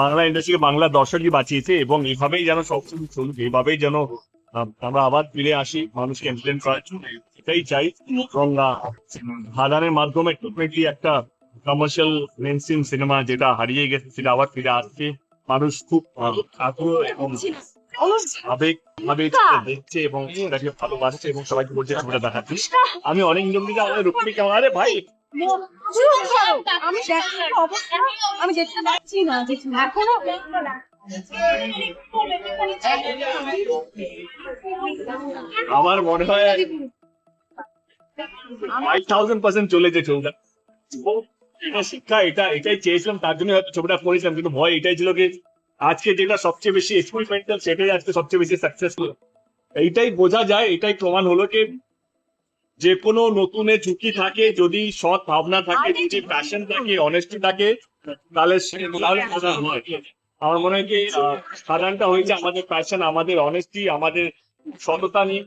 বাংলা ইন্ডাস্ট্রিকে বাংলা দর্শকই বাঁচিয়েছে এবং এইভাবেই যেন সবকিছু চলুক, এইভাবেই যেন আমরা আবার ফিরে আসি মানুষকে এন্টারটেন করার জন্য। এটাই চাই। এবং হাদানের মাধ্যমে ডেফিনেটলি একটা কমার্শিয়াল মেনস্ট্রিম সিনেমা যেটা হারিয়ে গেছে, সেটা আবার ফিরে আসছে। মানুষ খুব আগ্রহ এবং আবেগ আবেগ দেখছে এবং সেটাকে ভালোবাসছে এবং সবাইকে বলছে, ছবিটা দেখাচ্ছি আমি অনেক আমাদের রুক্মিণী কেমন আরে ভাই! আমি অবস্থা। আমি দেখতে পাচ্ছি না এখনও আমার মনে হয় ফাইভ থাউজেন্ড পার্সেন্ট চলেছে ছবিটা। এবং শিক্ষা এটা এটাই চেয়েছিলাম তার জন্য হয়তো ছবিটা করেছিলাম কিন্তু ভয় এটাই ছিল কি আজকে যেটা সবচেয়ে বেশি এক্সপেরিমেন্টাল সেটাই আজকে সবচেয়ে বেশি সাকসেসফুল এইটাই বোঝা যায় এটাই প্রমাণ হলো কি যে কোনো নতুনের ঝুঁকি থাকে যদি সৎ ভাবনা থাকে যদি প্যাশন থাকে অনেস্টি থাকে তাহলে হয়। আমার মনে হয় কি সাধারণটা হয়েছে আমাদের প্যাশন আমাদের অনেস্টি আমাদের সততা নিয়ে।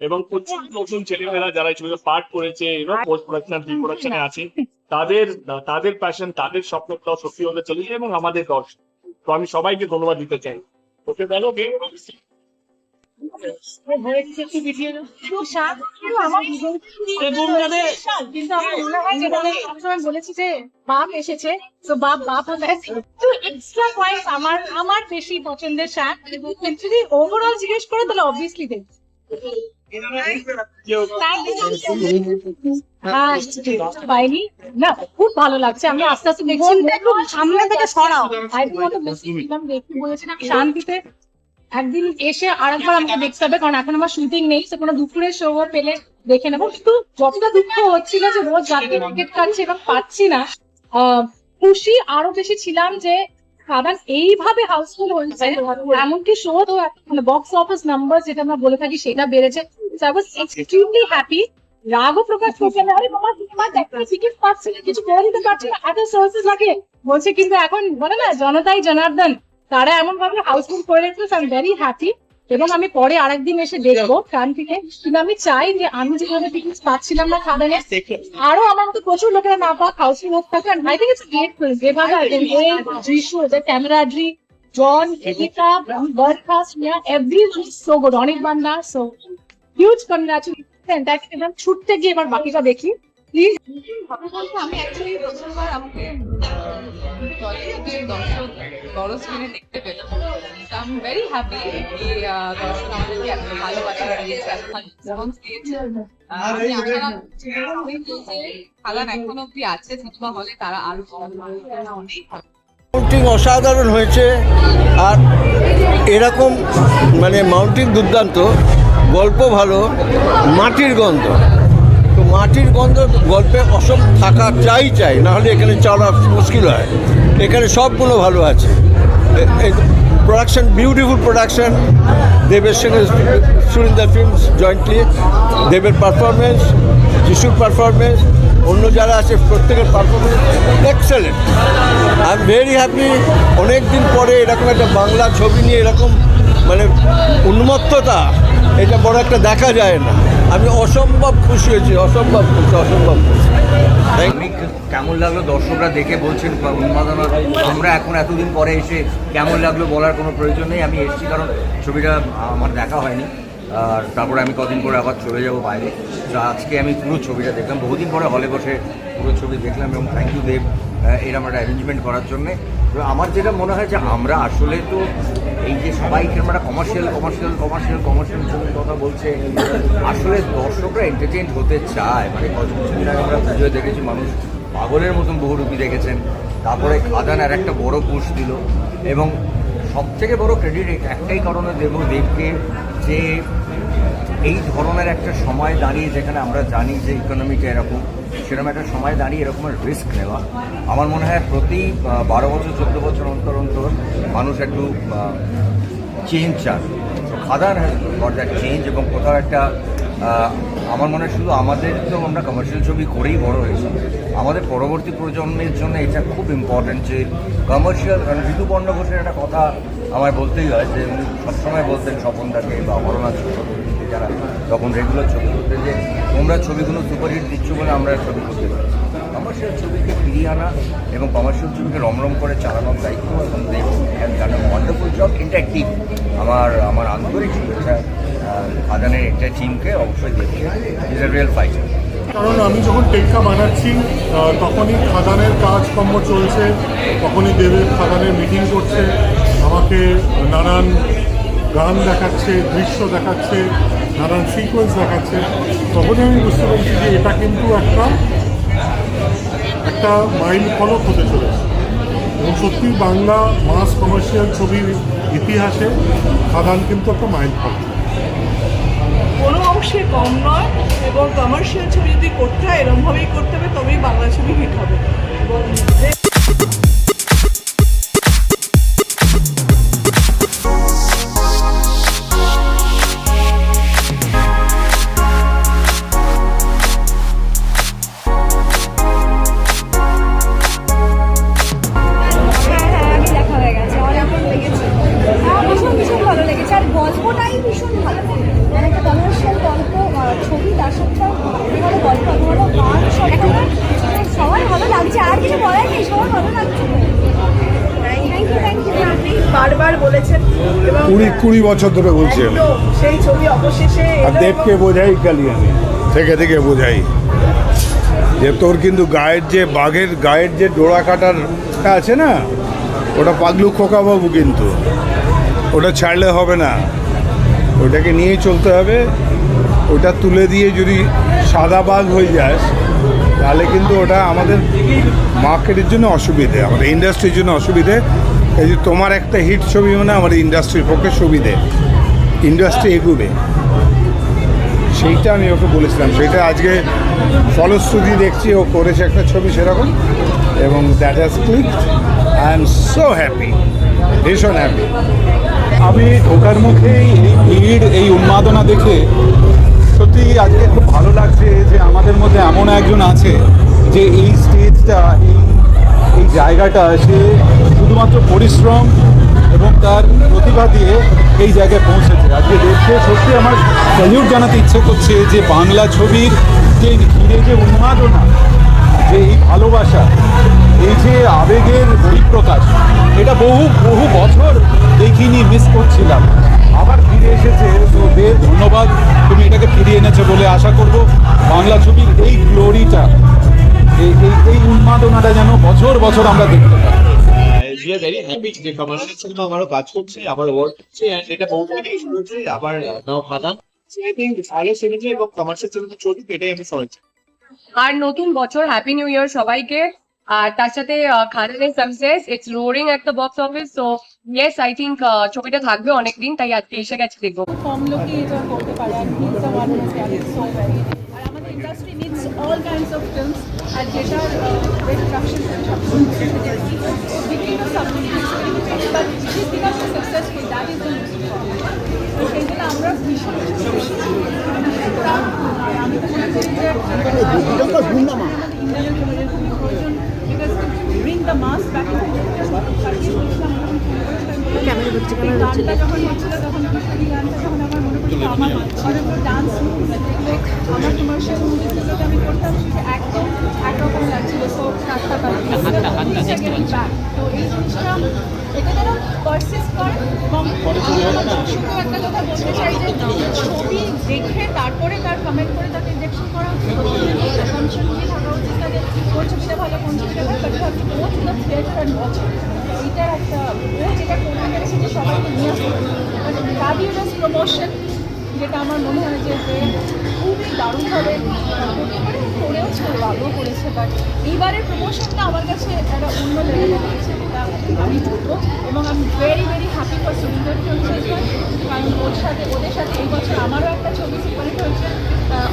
এবং প্রচুর নতুন ছেলেমেয়েরা যারা ছবিতে পার্ট করেছে এবং পোস্ট প্রোডাকশন প্রি প্রোডাকশনে আছে তাদের তাদের প্যাশন তাদের স্বপ্নটাও সত্যি হতে চলেছে এবং আমাদের দর্শক তো আমি সবাইকে ধন্যবাদ দিতে চাই। ওকে দেখো বলেছি যে বাপ এসেছে তো বাপ বাপ এক্সট্রা পয়েন্ট আমার আমার বেশি পছন্দের শাক যদি ওভারঅল জিজ্ঞেস করে তাহলে অবভিয়াসলি দেখ হ্যাঁ, না খুব ভালো লাগছে। আমি আস্তে আস্তে দেখছি। সামনে থেকে সরাও। শান্তিতে একদিন এসে আরেকবার আমাকে দেখতে হবে, কারণ এখন আমার শুটিং নেই, তো কোনো দুপুরের শো পেলে দেখে নেব। কিন্তু যতটা দুঃখ হচ্ছিল যে রোজ রাতে টিকিট কাটছি এবং পাচ্ছি না খুশি আরও বেশি ছিলাম যে কারণ এইভাবে হাউসফুল হয়েছে, এমনকি শো তো মানে বক্স অফিস নাম্বার যেটা আমরা বলে থাকি সেটা বেড়েছে। আই ওয়াজ এক্সট্রিমলি হ্যাপি রাগও প্রকাশ করছে না আরে বাবা সিনেমা দেখতে টিকিট পাচ্ছি না কিছু করে দিতে পারছি না, এত সোর্সেস লাগে। বলছে, কিন্তু এখন বলে না, জনতাই জনার্দন। তারা এমন ভাবে হাউসফুল করে রেখেছে আই ভেরি হ্যাপি এবং আমি পরে আরেকদিন এসে দেখব কান থেকে। কিন্তু আমি চাই যে আমি যেভাবে টিকিট পাচ্ছিলাম না খাদানে আরও আমার মতো প্রচুর লোকেরা না পাক হাউসফুল হোক থাকে। I think it's great film যেভাবে দৃশ্য যে ক্যামেরাড্রি জন এডিটা বরখাস্ট মিয়া ইজ সো গুড অনেক বান্দা সো হিউজ কনগ্রাচুলেশন একদম ছুটতে গিয়ে এবার বাকিটা দেখি। প্লিজ আমি অ্যাকচুয়ালি প্রথমবার আমাকে দলে যে দর্শক বড় স্ক্রিনে দেখতে পেলাম। আমি ভেরি হ্যাপি দর্শক আমাদেরকে এত ভালোবাসা দিয়েছে এত ভালো দিয়েছে। আমি আশা রাখছি যে খাদান এখন অব্দি আছে সিনেমা হলে তারা আরও অনেক মাউন্টিং অসাধারণ হয়েছে। আর এরকম মানে মাউন্টিং দুর্দান্ত গল্প ভালো মাটির গন্ধ। মাটির গন্ধ গল্পে অসম থাকা চাই চাই নাহলে এখানে চলা মুশকিল হয়। এখানে সবগুলো ভালো আছে। প্রোডাকশন বিউটিফুল প্রোডাকশন দেবের সঙ্গে সুরিন্দর ফিল্মস জয়েন্টলি দেবের পারফরমেন্স যিশুর পারফরমেন্স অন্য যারা আছে, প্রত্যেকের performance excellent I am very happy অনেক দিন পরে এরকম একটা বাংলা ছবি নিয়ে এরকম মানে উন্মত্ততা এটা বড় একটা দেখা যায় না। আমি অসম্ভব খুশি হয়েছি অসম্ভব খুশি অসম্ভব খুশি। কেমন লাগল দর্শকরা দেখে বলছেন বা উন্মাদনা? আমরা এখন এতদিন পরে এসে কেমন লাগল বলার কোনো প্রয়োজন নেই। আমি এসেছি কারণ ছবিটা আমার দেখা হয়নি। আর তারপরে আমি কদিন পরে আবার চলে যাব বাইরে। তো আজকে আমি পুরো ছবিটা দেখলাম। বহুদিন পরে হলে বসে পুরো ছবি দেখলাম এবং থ্যাংক ইউ দেব। এরকম একটা অ্যারেঞ্জমেন্ট করার জন্যে। আমার যেটা মনে হয় যে আমরা আসলে তো এই যে সবাই একটা কমার্শিয়াল কমার্শিয়াল কমার্শিয়াল কমার্শিয়াল ছবির কথা বলছে, আসলে দর্শকরা এন্টারটেইন হতে চায়। মানে কত আগে আমরা ভিডিও দেখেছি, মানুষ পাগলের মতন বহু বহুরূপী দেখেছেন। তারপরে খাদান আর একটা বড় পুশ দিল। এবং সব থেকে বড় ক্রেডিট একটাই কারণে দেব দেবকে যে এই ধরনের একটা সময় দাঁড়িয়ে যেখানে আমরা জানি যে ইকোনমিটা এরকম। সেরকম একটা সময় দাঁড়িয়ে এরকমের রিস্ক নেওয়া। আমার মনে হয় প্রতি বারো বছর, চোদ্দ বছর অন্তর অন্তর মানুষ একটু চেঞ্জ চান তো গট দ্যাট চেঞ্জ এবং কোথাও একটা আমার মনে হয় শুধু আমাদের তো আমরা কমার্শিয়াল ছবি করেই বড় হয়েছি। আমাদের পরবর্তী প্রজন্মের জন্য এটা খুব ইম্পর্টেন্ট যে কমার্শিয়াল কারণ ঋতুপর্ণ ঘোষের একটা কথা আমায় বলতেই হয় যে উনি সবসময় বলতেন স্বপনদাকে বা চক্রবর্তীকে যারা তখন রেগুলার ছবি করতে যে তোমরা ছবিগুলো সুপারহিট দিচ্ছ বলে আমরা ছবি করতে পারি কমার্শিয়াল ছবিকে ফিরিয়ে আনা এবং কমার্শিয়াল ছবিকে রমরম করে চালানোর দায়িত্ব এবং জানো ওয়ান্ডারফুল জব ইন্টারঅ্যাক্টিভ আমার আমার আন্তরিক শুভেচ্ছা আহ, খাদানের একটা টিমকে অবশ্যই দেখছে ইজ এ রিয়েল ফাইটার কারণ আমি যখন টেক্কা বানাচ্ছি তখনই খাদানের কাজকর্ম চলছে তখনই দেবের খাদানের মিটিং করছে। আমাকে নানান গান দেখাচ্ছে, দৃশ্য দেখাচ্ছে, নানান সিকোয়েন্স দেখাচ্ছে, তখনই আমি বুঝতে পারছি যে এটা কিন্তু একটা একটা মাইল ফলক হতে চলেছে। এবং সত্যি বাংলা মাস কমার্শিয়াল ছবির ইতিহাসে খাদান কিন্তু একটা মাইল ফলক কোনো অংশে কম নয়, এবং কমার্শিয়াল ছবি যদি করতে হয় এরমভাবেই করতে হবে, তবেই বাংলা ছবি হিট হবে। এবং কুড়ি বছর ধরে বলছি আমি। সেই ছবি অবশেষে আর দেবকে বোঝাই কালি আমি। থেকে থেকে বোঝাই। যে তোর কিন্তু গায়ের যে বাঘের গায়ের যে ডোরা কাটারটা আছে না? ওটা পাগলু খোকাবাবু কিন্তু। ওটা ছাড়লে হবে না। ওটাকে নিয়ে চলতে হবে। ওটা তুলে দিয়ে যদি সাদা বাঘ হয়ে যাস তাহলে কিন্তু ওটা আমাদের মার্কেটের জন্য অসুবিধে আমাদের ইন্ডাস্ট্রির জন্য অসুবিধে। এই যে তোমার একটা হিট ছবি মানে আমার ইন্ডাস্ট্রির পক্ষে সুবিধে। ইন্ডাস্ট্রি এগুবে। সেইটা আমি ওকে বলেছিলাম। সেটা আজকে ফলশ্রুতি দেখছি, ও করেছে একটা ছবি সেরকম। এবং that has click I am so happy ভীষণ হ্যাপি আমি ঢোকার মুখেই এই ভিড়, এই উন্মাদনা দেখে সত্যি আজকে খুব ভালো লাগছে যে আমাদের মধ্যে এমন একজন আছে যে এই স্টেজটা এই এই জায়গাটা সে শুধুমাত্র পরিশ্রম এবং তার প্রতিভা দিয়ে এই জায়গায় পৌঁছেছে। আজকে দেখে সত্যি আমার স্যালিউট জানাতে ইচ্ছে করছে যে বাংলা ছবির যে ঘিরে যে উন্মাদনা, যে এই ভালোবাসা, এই যে আবেগের বহিঃপ্রকাশ, এটা বহু বহু বছর দেখিনি মিস করছিলাম। আবার ফিরে এসেছে, তো দেব ধন্যবাদ, তুমি এটাকে ফিরিয়ে এনেছো বলে আশা করব। বাংলা ছবির এই গ্লোরিটা এই এই উন্মাদনাটা যেন বছর বছর আমরা দেখতে পাই। উই আর হ্যাপি যে কমার্শিয়াল সিনেমা আমারও কাজ করছে আবার ওয়ার্ক করছে and এটা বহু শুরু হয়েছে আবার নাও খাদান আই থিঙ্ক এবং কমার্শিয়াল সিনেমা চলুক এটাই আমি সবাই আর নতুন বছর হ্যাপি নিউ ইয়ার সবাইকে। আর তার সাথে খানের সাকসেস ইটস রোরিং একটা box office so yes I think ছবিটা থাকবে অনেকদিন তাই আজকে এসে গেছে দেখব। কম এটা করতে পারে দ্য আর আমাদের industry all kinds of films আর যেটার ওয়েট প্রোডাকশন বিভিন্ন subject but it because successful that is the most তো সেই জন্য আমরা ভীষণ আমি তো মনে করি যে ইন্ডিয়ান ছবিদের খুবই প্রয়োজন because bring the mass back এই গানটা যখন হচ্ছিল তখন আমার গানটা যখন আমার মনে সেটা এটা যেন পারসিস্ট করে এবং আমার একটা কথা বলতে চাই যে ছবি দেখে তারপরে তার কমেন্ট করে তাকে রিজেকশন করা উচিত কনসেন্টলি থাকা উচিত যে কোন ছবিটা ভালো কোন ছবিটা ভালো but have to go to the theatre and watch এইটার একটা ও যেটা করতে পেরেছে যে সবাইকে নিয়ে আসতে ফ্যাবিউলাস প্রমোশন যেটা আমার মনে হয় যে খুবই দারুণভাবে করেওছে ভালো করেছে বাট এইবারের প্রমোশনটা আমার কাছে একটা অন্য লেভেলে লাগছে যেটা আমি বলব। এবং আমি ভেরি ভেরি হ্যাপি ফর সুন্দর কারণ ওর সাথে, ওদের সাথে এই বছর আমারও একটা ছবি সুপারিট হয়েছে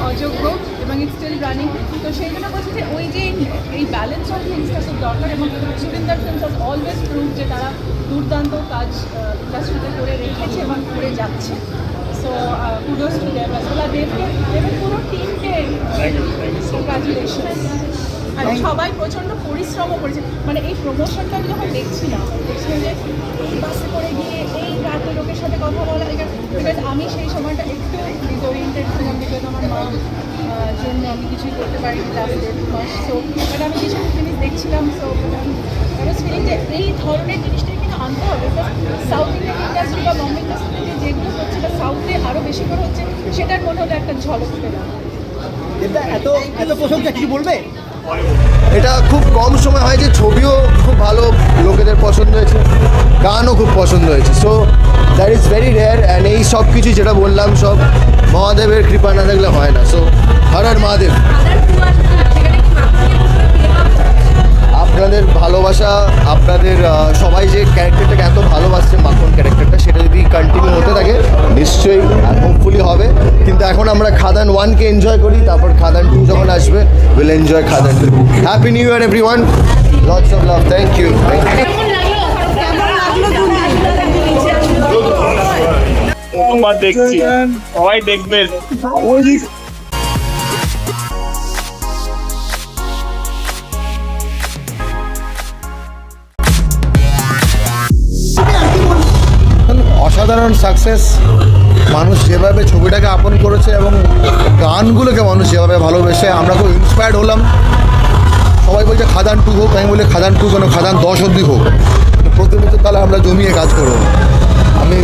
অযোগ্য এবং ইট স্টিল রানিং তো সেই জন্য বলছি যে ওই যে এই ব্যালেন্স অফ থিংসটা খুব দরকার এবং Surinder films has always prove যে তারা দুর্দান্ত কাজ ইন্ডাস্ট্রিতে করে রেখেছে এবং করে যাচ্ছে। সো কুডোস টু দেব আসলে দেবকে দেবের পুরো টিমকে কংগ্রাচুলেশন আর সবাই প্রচণ্ড পরিশ্রমও করেছে। মানে এই প্রমোশনটা আমি যখন দেখছিলাম দেখছিলাম যে এই বাসে করে গিয়ে এই রাতে লোকের সাথে কথা বলা বিকজ আমি সেই সময়টা একটু ডিসওরিয়েন্টেড ছিলাম বিকজ আমার মা জন্য আমি কিছুই করতে পারিনি লাস্ট দেড় মাস। সো বাট আমি কিছু জিনিস দেখছিলাম সো ওয়াজ ফিলিং যে এই ধরনের কিন্তু আনতে হবে। সাউথ ইন্ডিয়ান ইন্ডাস্ট্রি বা বম্বে ইন্ডাস্ট্রিতে যেগুলো হচ্ছে বা সাউথে আরও বেশি করে হচ্ছে সেটার মনে হলো একটা ঝলক পেলাম এত এত প্রশংসা কিছু বলবে? এটা খুব কম সময় হয় যে ছবিও খুব ভালো লোকেদের পছন্দ হয়েছে গানও খুব পছন্দ হয়েছে। So that is very rare and এই সব কিছু যেটা বললাম সব মহাদেবের কৃপা না থাকলে হয় না। সো হর হর মহাদেব। আপনাদের ভালোবাসা আপনাদের সবাই যে ক্যারেক্টারটাকে এত ভালোবাসছে মাখন ক্যারেক্টারটা সেটা যদি কন্টিনিউ হতে থাকে নিশ্চয়ই হোপফুলি হবে। কিন্তু এখন আমরা খাদান ওয়ানকে এনজয় করি তারপর খাদান টু যখন আসবে will enjoy Khadaan two happy new year everyone lots of love thank you দেখছি। সবাই দেখবেন অসাধারণ সাকসেস মানুষ যেভাবে ছবিটাকে আপন করেছে এবং গানগুলোকে মানুষ যেভাবে ভালোবেসে, আমরা খুব ইন্সপায়ার্ড হলাম। সবাই বলছে, খাদান টু হোক, আমি বলি, খাদান টু কেন? খাদান দশ অব্দি হোক। প্রতিনিয়ত তাহলে আমরা জমিয়ে কাজ করব। আমি,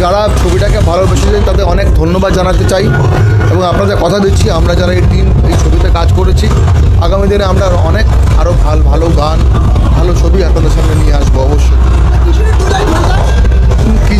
যারা ছবিটাকে ভালোবেসেছেন, তাদের অনেক ধন্যবাদ জানাতে চাই এবং আপনাদের কথা দিচ্ছি। আমরা যারা এই টিম এই ছবিতে কাজ করেছি, আগামী দিনে আমরা অনেক আরও ভালো ভালো গান, ভালো ছবি আপনাদের সামনে নিয়ে আসব, অবশ্যই।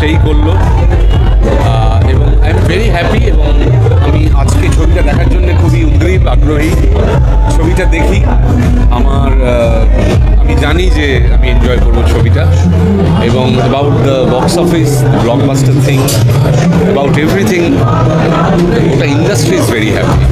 সেই করল। এবং আই এম ভেরি হ্যাপি এবং আমি আজকে ছবিটা দেখার জন্য খুবই উদ্গ্রীব, আগ্রহী। ছবিটা দেখি। আমার আমি জানি যে আমি এনজয় করব ছবিটা। এবং about the box office blockbuster thing about everything ওটা ইন্ডাস্ট্রি ইজ ভেরি হ্যাপি